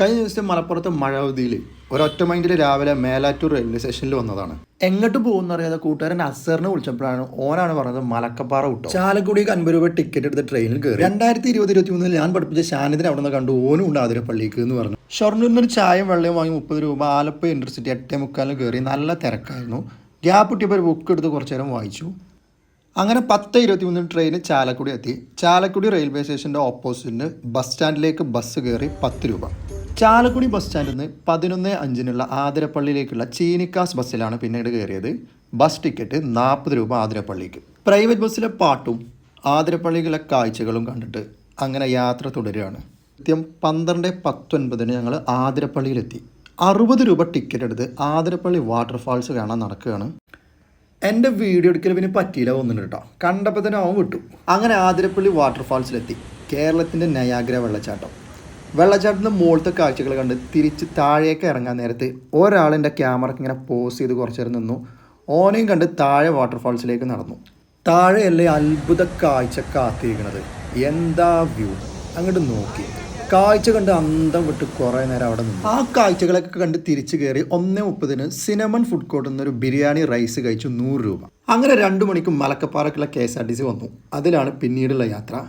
കഴിഞ്ഞ ദിവസം മലപ്പുറത്ത് മഴ അവധിയിൽ ഒരൊറ്റ മൈൻഡിൽ രാവിലെ മേലാറ്റൂർ റെയിൽവേ സ്റ്റേഷനിൽ വന്നതാണ്. എങ്ങോട്ട് പോകുന്ന അറിയാതെ കൂട്ടുകാരൻ അസറിനെ വിളിച്ചപ്പോഴാണ് ഓനാണ് പറഞ്ഞത് മലക്കപ്പാറ വിട്ടു. ചാലക്കുടിക്ക് അൻപത് രൂപ ടിക്കറ്റ് എടുത്ത് ട്രെയിനിൽ കയറി രണ്ടായിരത്തി ഇരുപത് ഇരുപത്തി മൂന്നിൽ ഞാൻ പഠിപ്പിച്ച ഷാനിദിനെ അവിടെ നിന്ന് കണ്ടു. ഓനും ഉണ്ട് ആതിരപ്പള്ളിക്ക് എന്ന് പറഞ്ഞു. ഷൊർണൂരിൽ നിന്ന് ഒരു ചായയും വെള്ളയും വാങ്ങി മുപ്പത് രൂപ ആലപ്പുഴ യൂണിവേഴ്സിറ്റി എട്ടേ മുക്കാലും കയറി നല്ല തിരക്കായിരുന്നു. ഗ്യാപ്പ് കിട്ടിയപ്പോൾ ഒരു ബുക്ക് എടുത്ത് കുറച്ച് നേരം വായിച്ചു. അങ്ങനെ പത്ത് ഇരുപത്തി മൂന്നിന് ട്രെയിന് ചാലക്കുടി എത്തി. ചാലക്കുടി റെയിൽവേ സ്റ്റേഷന്റെ ഓപ്പോസിറ്റിന് ബസ് സ്റ്റാൻഡിലേക്ക് ബസ് കയറി പത്ത് രൂപ. ചാലക്കുടി ബസ് സ്റ്റാൻഡിൽ നിന്ന് പതിനൊന്ന് അഞ്ചിനുള്ള ആതിരപ്പള്ളിയിലേക്കുള്ള ചീനിക്കാസ് ബസ്സിലാണ് പിന്നീട് കയറിയത്. ബസ് ടിക്കറ്റ് നാൽപ്പത് രൂപ ആതിരപ്പള്ളിക്ക്. പ്രൈവറ്റ് ബസ്സിലെ പാട്ടും ആതിരപ്പള്ളിയിലെ കാഴ്ചകളും കണ്ടിട്ട് അങ്ങനെ യാത്ര തുടരുകയാണ്. കൃത്യം പന്ത്രണ്ട് പത്തൊൻപതിന് ഞങ്ങൾ ആതിരപ്പള്ളിയിലെത്തി. അറുപത് രൂപ ടിക്കറ്റ് എടുത്ത് ആതിരപ്പള്ളി വാട്ടർഫാൾസ് കാണാൻ നടക്കുകയാണ്. എന്റെ വീഡിയോ എടുക്കൽ പിന്നെ പറ്റിയില്ല ഒന്നും കേട്ടോ. കണ്ടപ്പോൾ തന്നെ അവൻ വിട്ടു. അങ്ങനെ ആതിരപ്പള്ളി വാട്ടർഫാൾസിലെത്തി. കേരളത്തിന്റെ നയാഗ്ര വെള്ളച്ചാട്ടം. വെള്ളച്ചാട്ടത്തിന്റെ മുകളിലത്തെ കാഴ്ചകൾ കണ്ട് തിരിച്ച് താഴേക്ക് ഇറങ്ങാൻ നേരത്ത് ഒരാൾ എന്റെ ക്യാമറയ്ക്ക് ഇങ്ങനെ പോസ് ചെയ്ത് കുറച്ച് നേരം നിന്നു. ഓനെയും കണ്ട് താഴെ വാട്ടർഫാൾസിലേക്ക് നടന്നു. താഴെയല്ലേ അത്ഭുത കാഴ്ച കാത്തിരിക്കണത് എന്താ വ്യൂ അങ്ങോട്ട് നോക്കി. കാഴ്ച കണ്ട് അന്തം വിട്ട് കുറേ നേരം അവിടെ നിന്നു. ആ കാഴ്ചകളൊക്കെ കണ്ട് തിരിച്ചു കയറി ഒന്നേ മുപ്പതിന് സിനമൺ ഫുഡ് കോർട്ടിൽ നിന്നൊരു ബിരിയാണി റൈസ് കഴിച്ചു നൂറ് രൂപ. അങ്ങനെ രണ്ട് മണിക്ക് മലക്കപ്പാറക്കുള്ള K S R T C വന്നു. അതിലാണ് പിന്നീടുള്ള യാത്ര.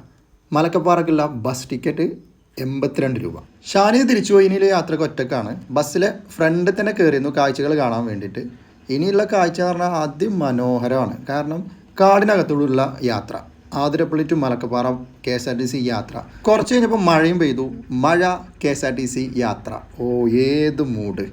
മലക്കപ്പാറക്കുള്ള ബസ് ടിക്കറ്റ് എൺപത്തിരണ്ട് രൂപ. ഷാനി തിരിച്ചുപോയി ഇനിയുള്ള യാത്രയ്ക്ക് ഒറ്റക്കാണ്. ബസ്സിലെ ഫ്രണ്ടിൽ തന്നെ കയറിയിരുന്നു കാഴ്ചകൾ കാണാൻ വേണ്ടിയിട്ട്. ഇനിയുള്ള കാഴ്ച എന്ന് പറഞ്ഞാൽ അതിമനോഹരമാണ്. കാരണം കാടിനകത്തോടുള്ള യാത്ര. Athirappilly to Malakkappara K S R T C യാത്ര. കുറച്ച് കഴിഞ്ഞപ്പോൾ മഴയും പെയ്തു. മഴ K S R T C യാത്ര. ഓ ഏത് മൂഡ്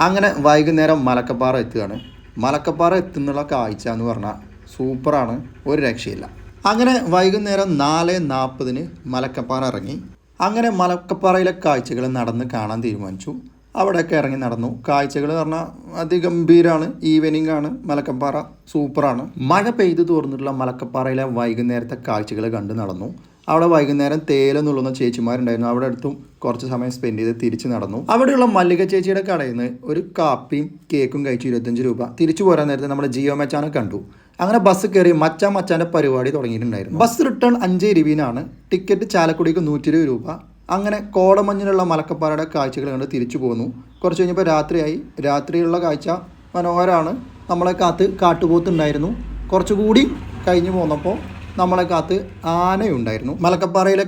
അങ്ങനെ വൈകുന്നേരം മലക്കപ്പാറ എത്തുകയാണ്. മലക്കപ്പാറ എത്തുന്നുള്ള കാഴ്ച എന്ന് പറഞ്ഞാൽ സൂപ്പറാണ്. ഒരു രക്ഷയില്ല. അങ്ങനെ വൈകുന്നേരം നാല് നാൽപ്പതിന് മലക്കപ്പാറ ഇറങ്ങി. അങ്ങനെ മലക്കപ്പാറയിലെ കാഴ്ചകൾ നടന്ന് കാണാൻ തീരുമാനിച്ചു. അവിടെയൊക്കെ ഇറങ്ങി നടന്നു. കാഴ്ചകൾ പറഞ്ഞാൽ അതിഗംഭീരമാണ് ഈവനിങ് ആണ് മലക്കപ്പാറ സൂപ്പറാണ്. മഴ പെയ്തു തോർന്നിട്ടുള്ള മലക്കപ്പാറയിലെ വൈകുന്നേരത്തെ കാഴ്ചകൾ കണ്ട് നടന്നു. അവിടെ വൈകുന്നേരം തേയില നുള്ളുന്ന ചേച്ചിമാരുണ്ടായിരുന്നു. അവിടെ അടുത്തും കുറച്ച് സമയം സ്പെൻഡ് ചെയ്ത് തിരിച്ച് നടന്നു. അവിടെയുള്ള മല്ലിക ചേച്ചിയുടെ കടയിൽ നിന്ന് ഒരു കാപ്പിയും കേക്കും കഴിച്ചു ഇരുപത്തഞ്ച് രൂപ. തിരിച്ചു പോരാൻ നേരത്തെ നമ്മുടെ ജിയോ മെച്ചാനെ കണ്ടു. അങ്ങനെ ബസ് കയറി മച്ചാ മച്ചാന്റെ പരിപാടി തുടങ്ങിയിട്ടുണ്ടായിരുന്നു. ബസ് റിട്ടേൺ അഞ്ച് ഇരുപതിനാണ്. ടിക്കറ്റ് ചാലക്കുടിക്ക് നൂറ്റി രൂപ. അങ്ങനെ കോടമഞ്ഞിലുള്ള മലക്കപ്പാറയുടെ കാഴ്ചകൾ കണ്ട് തിരിച്ചു പോന്നു. കുറച്ച് കഴിഞ്ഞപ്പോൾ രാത്രിയായി. രാത്രിയുള്ള കാഴ്ച മനോഹരമാണ് നമ്മളെ കാത്ത് കാട്ടുപോത്തുണ്ടായിരുന്നു. കുറച്ചുകൂടി കഴിഞ്ഞു പോന്നപ്പോൾ നമ്മളെ കാത്ത് ആനയുണ്ടായിരുന്നു. മലക്കപ്പാറയിലെ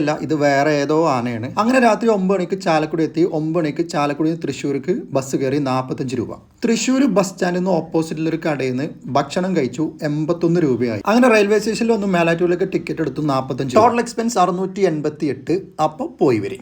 അല്ല ഇത് വേറെ ഏതോ ആനയാണ്. അങ്ങനെ രാത്രി ഒമ്പത് മണിക്ക് ചാലക്കുടി എത്തി. ഒമ്പത് മണിക്ക് ചാലക്കുടി തൃശ്ശൂർക്ക് ബസ് കയറി നാൽപ്പത്തഞ്ച് രൂപ. തൃശ്ശൂർ ബസ് സ്റ്റാൻഡിൽ നിന്ന് ഓപ്പോസിറ്റിലൊരു കടയിൽ നിന്ന് ഭക്ഷണം കഴിച്ചു എൺപത്തൊന്ന് രൂപയായി. അങ്ങനെ റെയിൽവേ സ്റ്റേഷനിൽ ഒന്ന് മേലാറ്റൂരിലേക്ക് ടിക്കറ്റ് എടുത്തു നാൽപ്പത്തഞ്ച് ടോട്ടൽ എക്സ്പെൻസ് അറുന്നൂറ്റി എൺപത്തി എട്ട് അപ്പോൾ പോയി വരും.